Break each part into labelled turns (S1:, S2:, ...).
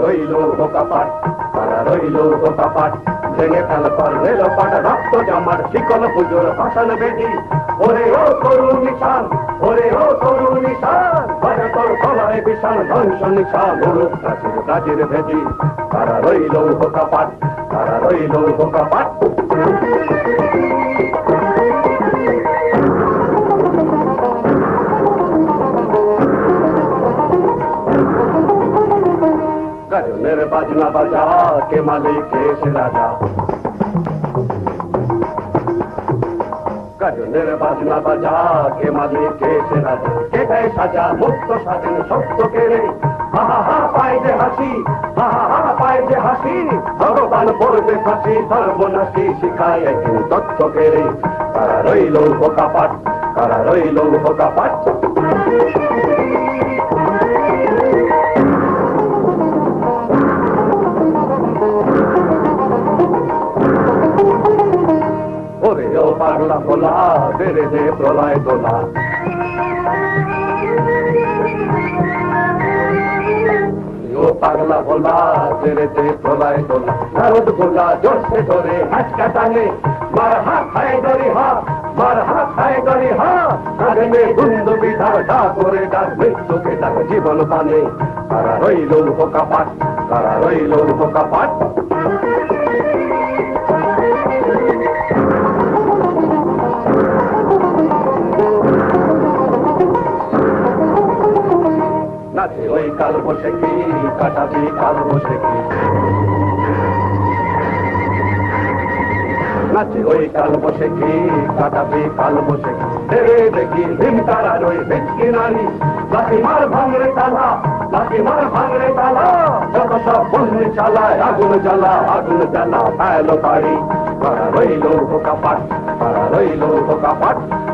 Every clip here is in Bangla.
S1: রইল কপাট ভেঙে ফেল কর রেল পাট রক্ত জমাট শিকল পুজোর ফসল বেদি ওরে ও তরুণ নিশান ওরে ও তরুণ নিশান করে তোর গলায় বিশাল তারা রইল কপাট তারা রইল গজনের বাজনা বাজা, কে মালিক এসে রাজা? গজনের বাজনা বাজা, কে মালিক এসে রাজা? কে দেয় সাজা, মুক্ত, স্বাধীন সত্য কেড়ে হাসি হাসি, ভগবান পড়বে ফাঁসি শিখায় তারা রইল বোকাপাট তারা রইল ওরে পাগলা ফোলা বেড়ে দে প্রলয় দোলা। পাগলা ভোলা তেরে তে প্রলয় দোলা। নারদ গোলা জোরসে ধরে হাঁচকা টানে, মার হাত খায় গরি হা, মার হাত খায় গরি হা। আগে মে ধুন্দ বিধা ডা করে ডাক, মৃত্যুকে ডাক জীবন পানে তারা রইল হোকা পাট তারা রইল হোকা পাট কাল বসে কি কাটাবি কাল বসে কি নাচে ওই কাল বসে কি কাটাবি কাল বসে কি দেবে দেখি ভীম তারা রই ভেটকি নারী লাঠি মার ভাঙরে তালা, লাঠি মার ভাঙরে তালা। যত সব বন্দি চালায়, আগুন জ্বালা আগুন জ্বালা, ফেলো তাড়ি তারা রইল হোকা পাট তারা রইল হোকা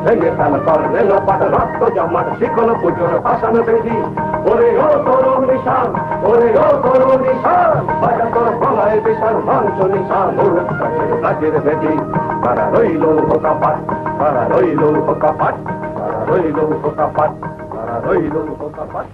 S1: ভেঙে ফেল কর রেল পাট রক্ত জমাট, শিকল পুজোর পাশান বেদি ওরে ও তরুণ নিশান, ওরে ও তরুণ নিশান বাজা তোর গলায় বিশাল মাংস নিশান কাজের বেদি তারা রইল হোকা পাট তারা রইল হোকা পাট তারা রইল হোকা পাট তারা রইল হোকা পাট